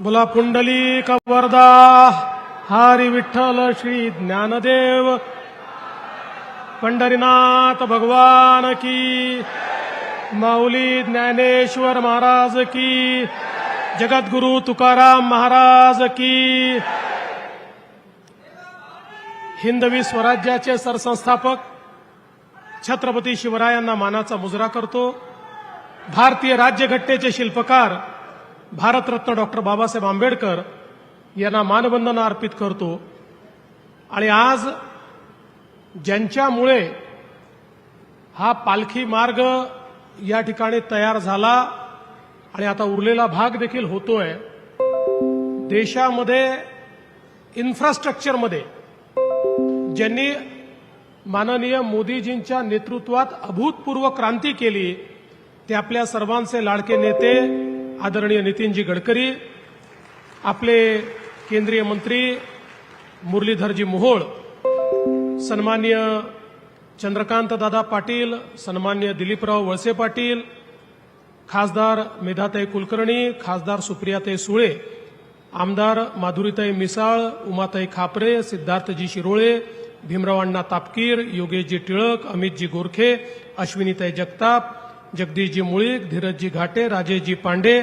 बोला पुंडली वरदा हरी विठ्ठल श्री ज्ञानदेव पंढरीनाथ भगवान की माऊली ज्ञानेश्वर महाराज की जगद्गुरु तुकाराम महाराज की हिंदवी स्वराज्याचे सरसंस्थापक छत्रपती शिवरायांना मानाचा मुजरा करतो भारतीय राज्यघटनेचे शिल्पकार भारतरत्न डॉक्टर बाबासाहेब आंबेडकर यांना मानवंदना अर्पित करतो. आणि आज ज्यांच्यामुळे हा पालखी मार्ग या ठिकाणी तयार झाला आणि आता उरलेला भाग देखील होतोय देशामध्ये इन्फ्रास्ट्रक्चरमध्ये ज्यांनी माननीय मोदीजींच्या नेतृत्वात अभूतपूर्व क्रांती केली ते आपल्या सर्वांचे लाडके नेते आदरणीय नितीनजी गडकरी आपले केंद्रीय मंत्री मुरलीधरजी मोहोळ सन्मान्य चंद्रकांत दादा पाटील सन्मान्य दिलीपराव वळसे पाटील खासदार मेधाताई कुलकर्णी खासदार सुप्रियाताई सुळे आमदार माधुरीताई मिसाळ उमाताई खापरे सिद्धार्थजी शिरोळे भीमरावांना तापकीर योगेशजी टिळक अमितजी गोरखे अश्विनीताई जगताप जगदीशजी मुळीक धीरजजी घाटे राजेशजी पांडे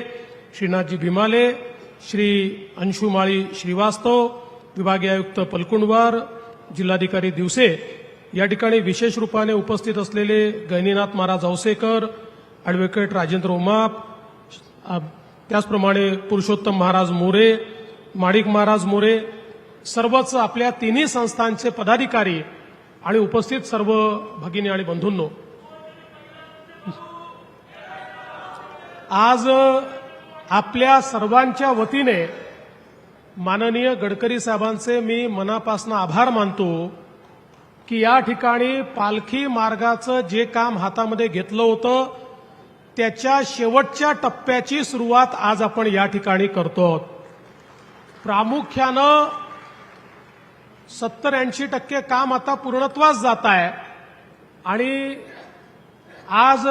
श्रीनाथजी भीमाले श्री अंशुमाळी श्रीवास्तव विभागीय आयुक्त पलकुंडवार जिल्हाधिकारी दिवसे. या ठिकाणी विशेष रूपाने उपस्थित असलेले गैनीनाथ महाराज औसेकर ॲडव्होकेट राजेंद्र उमाप त्याचप्रमाणे पुरुषोत्तम महाराज मोरे माणिक महाराज मोरे सर्वच आपल्या तिन्ही संस्थांचे पदाधिकारी आणि उपस्थित सर्व भगिनी आणि बंधूंनो. आज आपल्या सर्वांच्या वतीने माननीय गडकरी साहेबांचे मी मनापासून आभार मानतो की या ठिकाणी पालखी मार्गाचं जे काम हातामध्ये घेतलं होतं त्याच्या शेवटच्या टप्प्याची सुरुवात आज आपण या ठिकाणी करतो आहोत. प्रामुख्यानं सत्तर ऐंशी टक्के काम आता पूर्णत्वास जात आहे आणि आज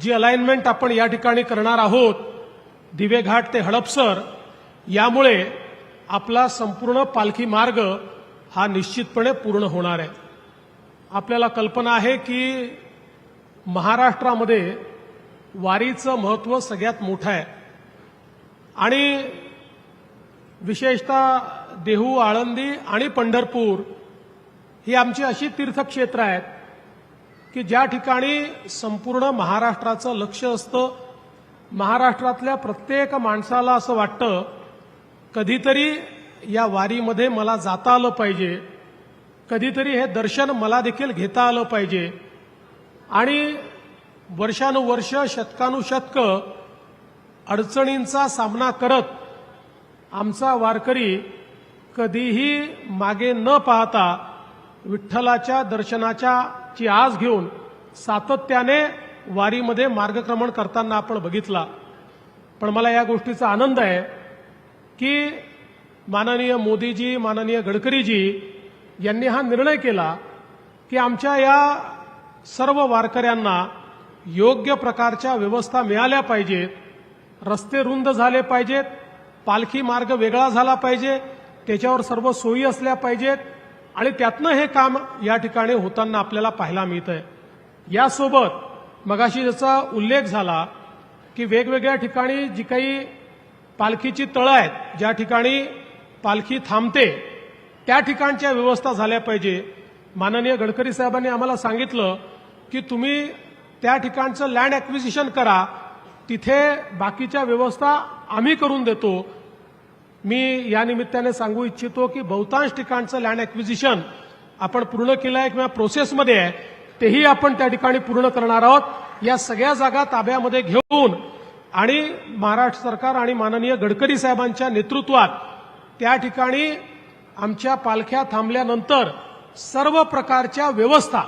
जी अलाइनमेंट आपण या ठिकाणी करणार आहोत दिवेघाट ते हडपसर यामुळे आपला संपूर्ण पालखी मार्ग हा निश्चितपणे पूर्ण होणार आहे. आपल्याला कल्पना आहे की महाराष्ट्रामध्ये वारीचं महत्त्व सगळ्यात मोठं आहे. आणि विशेषतः देहू आळंदी आणि पंढरपूर ही आमची अशी तीर्थक्षेत्र आहेत की ज्या ठिकाणी संपूर्ण महाराष्ट्राचं लक्ष असतं महाराष्ट्रातल्या प्रत्येक माणसाला असं वाटतं कधीतरी या वारीमध्ये मला जाता आलं पाहिजे कधीतरी हे दर्शन मला देखील घेता आलं पाहिजे. आणि वर्षानुवर्ष शतकानुशतक अडचणींचा सामना करत आमचा वारकरी कधीही मागे न पाहता विठ्ठलाच्या दर्शनाच्या ची आस घेऊन सातत्याने वारीमध्ये मार्गक्रमण करताना आपण बघितला. पण मला या गोष्टीचा आनंद आहे की माननीय मोदीजी माननीय गडकरीजी यांनी हा निर्णय केला की आमच्या या सर्व वारकऱ्यांना योग्य प्रकारच्या व्यवस्था मिळाल्या पाहिजेत रस्ते रुंद झाले पाहिजेत पालखी मार्ग वेगळा झाला पाहिजे त्याच्यावर सर्व सोयी असल्या पाहिजेत आणि त्यातनं हे काम या ठिकाणी होताना आपल्याला पाहायला मिळत आहे यासोबत मगाशी ज्याचा उल्लेख झाला की वेगवेगळ्या ठिकाणी जी काही पालखीची तळं आहेत ज्या ठिकाणी पालखी थांबते त्या ठिकाणच्या व्यवस्था झाल्या पाहिजे. माननीय गडकरी साहेबांनी आम्हाला सांगितलं की तुम्ही त्या ठिकाणचं लँड ॲक्विजिशन करा तिथे बाकीच्या व्यवस्था आम्ही करून देतो. मी या निमित्ताने सांगू इच्छितो की बहुतांश ठिकाणचं लँड ॲक्विजिशन आपण पूर्ण केलं आहे किंवा प्रोसेसमध्ये आहे तेही आपण त्या ठिकाणी पूर्ण करणार आहोत. या सगळ्या जागा ताब्यामध्ये घेऊन आणि महाराष्ट्र सरकार आणि माननीय गडकरी साहेबांच्या नेतृत्वात त्या ठिकाणी आमच्या पालख्या थांबल्यानंतर सर्व प्रकारच्या व्यवस्था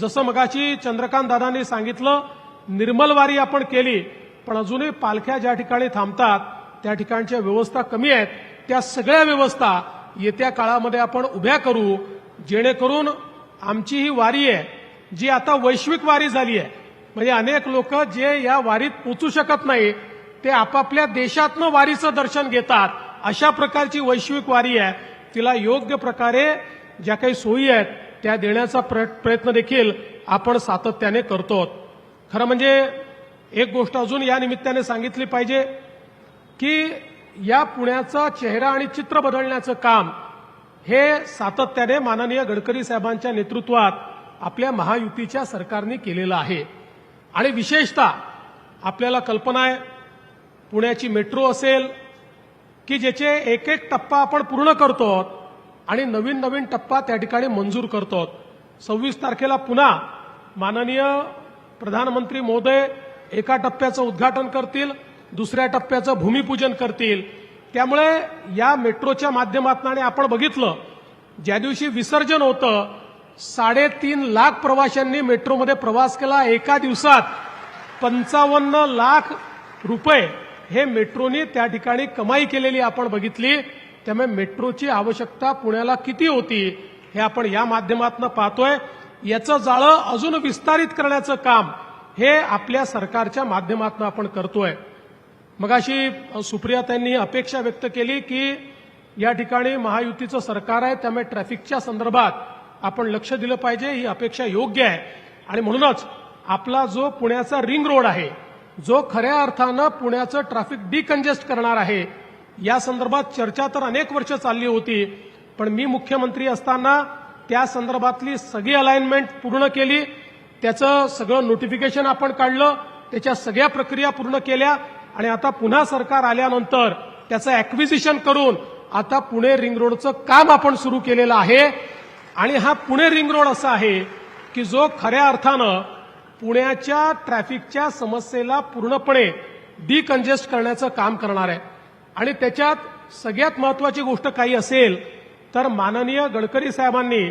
जसं मगाशी चंद्रकांत दादांनी सांगितलं निर्मलवारी आपण केली पण अजूनही पालख्या ज्या ठिकाणी थांबतात त्या ठिकाणच्या व्यवस्था कमी आहेत त्या सगळ्या व्यवस्था येत्या काळामध्ये आपण उभ्या करू जेणेकरून आमची ही वारी आहे जी आता वैश्विक वारी झाली आहे. म्हणजे अनेक लोक जे या वारीत पोचू शकत नाही ते आपापल्या देशातनं वारीचं दर्शन घेतात. अशा प्रकारची वैश्विक वारी आहे. तिला योग्य प्रकारे ज्या काही सोयी आहेत त्या देण्याचा प्र- प्रयत्न देखील आपण सातत्याने करतो खरं म्हणजे एक गोष्ट अजून या निमित्ताने सांगितली पाहिजे. की या पुण्याचा चेहरा आणि चित्र बदलण्याचं काम हे सातत्याने माननीय गडकरी साहेबांच्या नेतृत्वात आपल्या महायुतीच्या सरकारने केलेलं आहे. आणि विशेषतः आपल्याला कल्पना आहे पुण्याची मेट्रो असेल की ज्याचे एक एक टप्पा आपण पूर्ण करतो आणि नवीन नवीन टप्पा त्या ठिकाणी मंजूर करतो. सव्वीस तारखेला पुन्हा माननीय प्रधानमंत्री मोदय एका टप्प्याचं उद्घाटन करतील. दुसऱ्या टप्प्याचं भूमिपूजन करतील. त्यामुळे या मेट्रोच्या माध्यमातून आणि आपण बघितलं ज्या दिवशी विसर्जन होतं साडेतीन लाख प्रवाशांनी मेट्रोमध्ये प्रवास केला एका दिवसात. पंचावन्न लाख रुपये हे मेट्रोनी त्या ठिकाणी कमाई केलेली आपण बघितली. त्यामुळे मेट्रोची आवश्यकता पुण्याला किती होती हे आपण या माध्यमातून पाहतोय. याचं जाळं अजून विस्तारित करण्याचं काम हे आपल्या सरकारच्या माध्यमातून आपण करतोय. मगाशी सुप्रिया त्यांनी अपेक्षा व्यक्त केली की या ठिकाणी महायुतीचं सरकार आहे त्यामुळे ट्रॅफिकच्या संदर्भात आपण लक्ष दिलं पाहिजे ही अपेक्षा योग्य आहे. आणि म्हणूनच आपला जो पुण्याचा रिंग रोड आहे जो खऱ्या अर्थानं पुण्याचं ट्रॅफिक डिकंजेस्ट करणार आहे या संदर्भात चर्चा तर अनेक वर्ष चालली होती पण मी मुख्यमंत्री असताना त्या संदर्भातली सगळी अलाइनमेंट पूर्ण केली त्याचं सगळं नोटिफिकेशन आपण काढलं त्याच्या सगळ्या प्रक्रिया पूर्ण केल्या आणि आता पुन्हा सरकार आल्यानंतर त्याचं ॲक्विजिशन करून आता पुणे रिंग रोडचं काम आपण सुरू केलेलं आहे. आणि हा पुणे रिंग रोड असा आहे की जो खऱ्या अर्थानं पुण्याच्या ट्रॅफिकच्या समस्येला पूर्णपणे डिकंजेस्ट करण्याचं काम करणार आहे. आणि त्याच्यात सगळ्यात महत्वाची गोष्ट काही असेल तर माननीय गडकरी साहेबांनी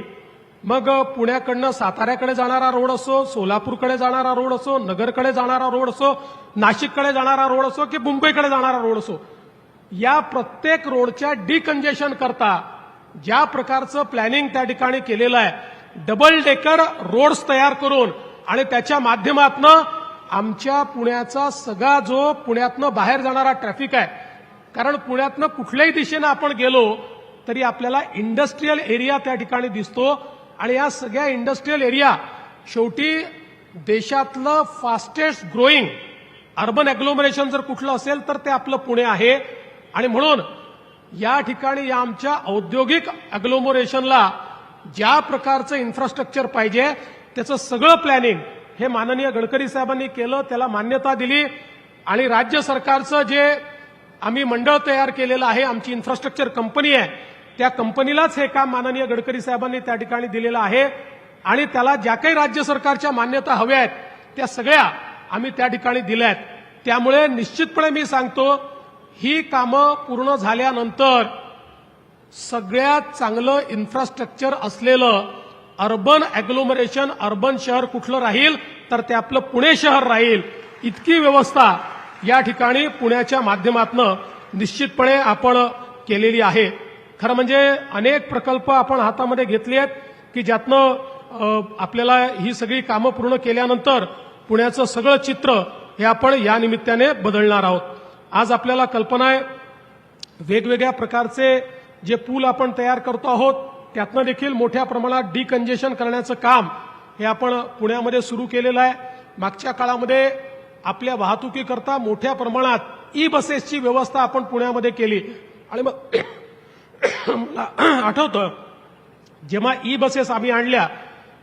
मग पुण्याकडनं साताऱ्याकडे जाणारा रोड असो सोलापूरकडे जाणारा रोड असो नगरकडे जाणारा रोड असो नाशिककडे जाणारा रोड असो की मुंबईकडे जाणारा रोड असो या प्रत्येक रोडच्या डिकंजेशन करता ज्या प्रकारचं प्लॅनिंग त्या ठिकाणी केलेलं आहे डबल डेकर रोड्स तयार करून आणि त्याच्या माध्यमातनं आमच्या पुण्याचा सगळा जो पुण्यातनं बाहेर जाणारा ट्रॅफिक आहे कारण पुण्यातनं कुठल्याही दिशेनं आपण गेलो तरी आपल्याला इंडस्ट्रीयल एरिया त्या ठिकाणी दिसतो आणि या सगळ्या इंडस्ट्रीयल एरिया शेवटी देशातलं फास्टेस्ट ग्रोईंग अर्बन अग्लोमरेशन जर कुठलं असेल तर ते आपलं पुणे आहे. आणि म्हणून या ठिकाणी या आमच्या औद्योगिक अग्लोमरेशनला ज्या प्रकारचं इन्फ्रास्ट्रक्चर पाहिजे त्याचं सगळं प्लॅनिंग हे माननीय गडकरी साहेबांनी केलं त्याला मान्यता दिली. आणि राज्य सरकारचं जे आम्ही मंडळ तयार केलेलं आहे आमची इन्फ्रास्ट्रक्चर कंपनी आहे त्या कंपनीलाच हे काम माननीय गडकरी साहेबांनी त्या ठिकाणी दिलेलं आहे. आणि त्याला ज्या काही राज्य सरकारच्या मान्यता हव्या आहेत त्या सगळ्या आम्ही त्या ठिकाणी दिल्या आहेत. त्यामुळे निश्चितपणे मी सांगतो ही कामं पूर्ण झाल्यानंतर सगळ्यात चांगलं इन्फ्रास्ट्रक्चर असलेलं अर्बन अॅग्लोमरेशन अर्बन शहर कुठलं राहील तर ते आपलं पुणे शहर राहील. इतकी व्यवस्था या ठिकाणी पुण्याच्या माध्यमातनं निश्चितपणे आपण केलेली आहे. खरं म्हणजे अनेक प्रकल्प आपण हातामध्ये घेतले आहेत की ज्यातनं आपल्याला ही सगळी कामं पूर्ण केल्यानंतर पुण्याचं सगळं चित्र हे आपण या निमित्ताने बदलणार आहोत. आज आपल्याला कल्पना आहे वेगवेगळ्या प्रकारचे जे पूल आपण तयार करतो आहोत त्यातनं देखील मोठ्या प्रमाणात डिकंजेशन करण्याचं काम हे आपण पुण्यामध्ये सुरू केलेलं आहे. मागच्या काळामध्ये आपल्या वाहतुकीकरता मोठ्या प्रमाणात ई बसेसची व्यवस्था आपण पुण्यामध्ये केली. आणि मग मला आठवतं जेव्हा ई बसेस आम्ही आणल्या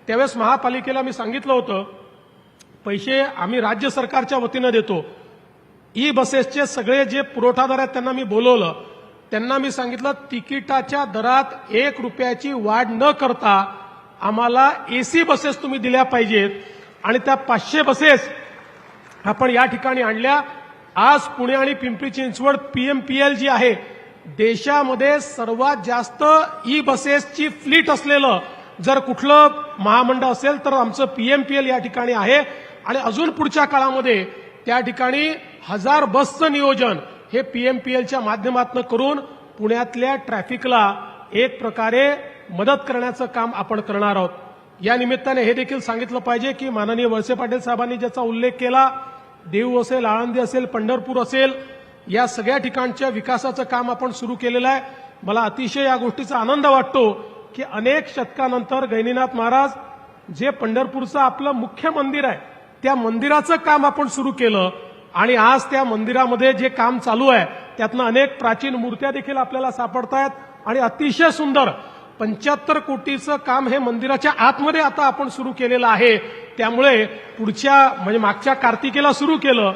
त्यावेळेस महापालिकेला मी सांगितलं होतं पैसे आम्ही राज्य सरकारच्या वतीनं देतो. ई बसेसचे सगळे जे पुरवठादार आहेत त्यांना मी बोलवलं. त्यांना मी सांगितलं तिकिटाच्या दरात एक रुपयाची वाढ न करता आम्हाला एसी बसेस तुम्ही दिल्या पाहिजेत. आणि त्या पाचशे बसेस आपण या ठिकाणी आणल्या. आज पुणे आणि पिंपरी चिंचवड पीएमपीएल जी आहे देशामध्ये सर्वात जास्त ई बसेसची फ्लीट असलेलं जर कुठलं महामंडळ असेल तर आमचं पीएमपीएल या ठिकाणी आहे. आणि अजून पुढच्या काळामध्ये त्या ठिकाणी हजार बसचं नियोजन हे पीएमपीएलच्या माध्यमातून करून पुण्यातल्या ट्रॅफिकला एक प्रकारे मदत करण्याचं काम आपण करणार आहोत. या निमित्ताने हे देखील सांगितलं पाहिजे की माननीय वळसे पाटील साहेबांनी ज्याचा उल्लेख केला देऊ असेल आळंदी असेल पंढरपूर असेल या सगळ्या ठिकाणच्या विकासाचं काम आपण सुरू केलेलं आहे. मला अतिशय या गोष्टीचा आनंद वाटतो की अनेक शतकानंतर गैनीनाथ महाराज जे पंढरपूरचं आपलं मुख्य मंदिर आहे त्या मंदिराचं काम आपण सुरू केलं आणि आज त्या मंदिरामध्ये जे काम चालू आहे त्यातनं अनेक प्राचीन मूर्त्या देखील आपल्याला सापडतायत आणि अतिशय सुंदर पंच्याहत्तर कोटीचं काम हे मंदिराच्या आतमध्ये आता आपण सुरू केलेलं आहे. त्यामुळे पुढच्या म्हणजे मागच्या कार्तिकेला सुरू केलं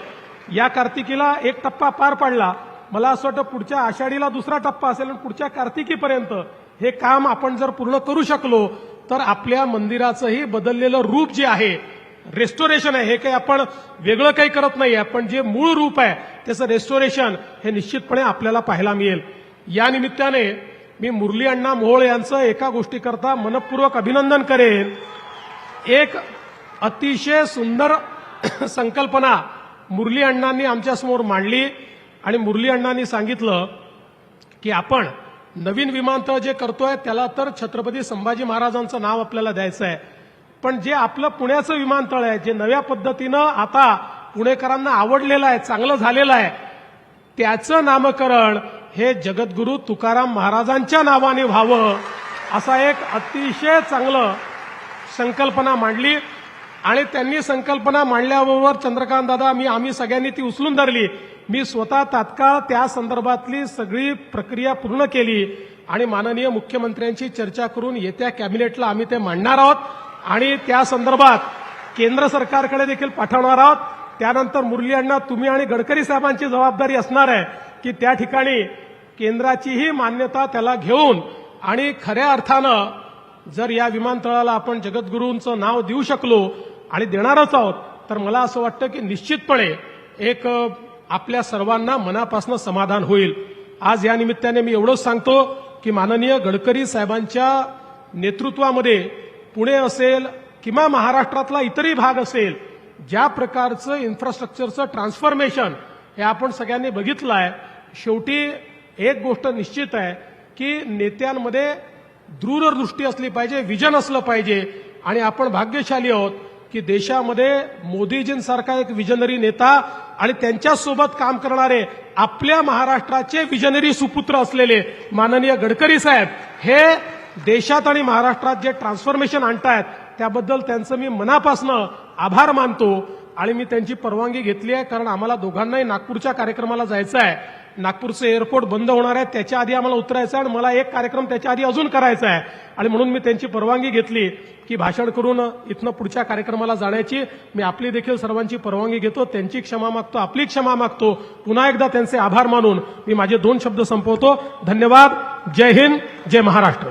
या कार्तिकीला एक टप्पा पार पाडला. मला असं वाटतं पुढच्या आषाढीला दुसरा टप्पा असेल आणि पुढच्या कार्तिकीपर्यंत हे काम आपण जर पूर्ण करू शकलो तर आपल्या मंदिराचंही बदललेलं रूप जे आहे रेस्टोरेशन आहे हे काही आपण वेगळं काही करत नाही पण जे मूळ रूप आहे त्याचं रेस्टोरेशन हे निश्चितपणे आपल्याला पाहायला मिळेल. या निमित्ताने मी मुरली अण्णा मोहोळ यांचं एका गोष्टीकरता मनपूर्वक अभिनंदन करेन. एक अतिशय सुंदर संकल्पना मुरली अण्णांनी आमच्यासमोर मांडली आणि मुरली अण्णांनी सांगितलं की आपण नवीन विमानतळ जे करतोय त्याला तर छत्रपती संभाजी महाराजांचं नाव आपल्याला द्यायचं आहे पण जे आपलं पुण्याचं विमानतळ आहे जे नव्या पद्धतीनं आता पुणेकरांना आवडलेलं आहे चांगलं झालेलं आहे त्याचं नामकरण हे जगद्गुरू तुकाराम महाराजांच्या नावाने व्हावं असा एक अतिशय चांगलं संकल्पना मांडली. आणि त्यांनी संकल्पना मांडल्याबरोबर चंद्रकांत दादा मी आम्ही सगळ्यांनी ती उचलून धरली. मी स्वतः तात्काळ त्या संदर्भातली सगळी प्रक्रिया पूर्ण केली आणि माननीय मुख्यमंत्र्यांची चर्चा करून येत्या कॅबिनेटला आम्ही ते मांडणार आहोत. आणि त्या संदर्भात केंद्र सरकारकडे देखील पाठवणार आहोत. त्यानंतर मुरली अण्णा तुम्ही आणि गडकरी साहेबांची जबाबदारी असणार आहे की त्या ठिकाणी केंद्राचीही मान्यता त्याला घेऊन आणि खऱ्या अर्थानं जर या विमानतळाला आपण जगद्गुरूंचं नाव देऊ शकलो आणि देणारच आहोत. तर मला असं वाटतं की निश्चितपणे एक आपल्या सर्वांना मनापासून समाधान होईल. आज या निमित्ताने मी एवढंच सांगतो की माननीय गडकरी साहेबांच्या नेतृत्वामध्ये पुणे असेल किंवा महाराष्ट्रातला इतरही भाग असेल ज्या प्रकारचं इन्फ्रास्ट्रक्चरचं ट्रान्सफॉर्मेशन हे आपण सगळ्यांनी बघितलं आहे शेवटी एक गोष्ट निश्चित आहे की नेत्यांमध्ये दूरदृष्टी असली पाहिजे विजन असलं पाहिजे आणि आपण भाग्यशाली आहोत. की देशामध्ये मोदीजींसारखा एक विजनरी नेता आणि त्यांच्यासोबत काम करणारे आपल्या महाराष्ट्राचे विजनरी सुपुत्र असलेले माननीय गडकरी साहेब हे देशात आणि महाराष्ट्रात जे ट्रान्सफॉर्मेशन आणतायत त्याबद्दल त्यांचं मी मनापासनं आभार मानतो आणि मी त्यांची परवानगी घेतली आहे कारण आम्हाला दोघांनाही नागपूरच्या कार्यक्रमाला जायचं आहे. नागपूरचं एअरपोर्ट बंद होणार आहे त्याच्या आधी आम्हाला उतरायचं आहे आणि मला एक कार्यक्रम त्याच्या आधी अजून करायचा आहे. आणि म्हणून मी त्यांची परवानगी घेतली की भाषण करून इथनं पुढच्या कार्यक्रमाला जाण्याची मी आपली देखील सर्वांची परवानगी घेतो त्यांची क्षमा मागतो आपली क्षमा मागतो. पुन्हा एकदा त्यांचे आभार मानून मी माझे दोन शब्द संपवतो. धन्यवाद. जय हिंद. जय महाराष्ट्र.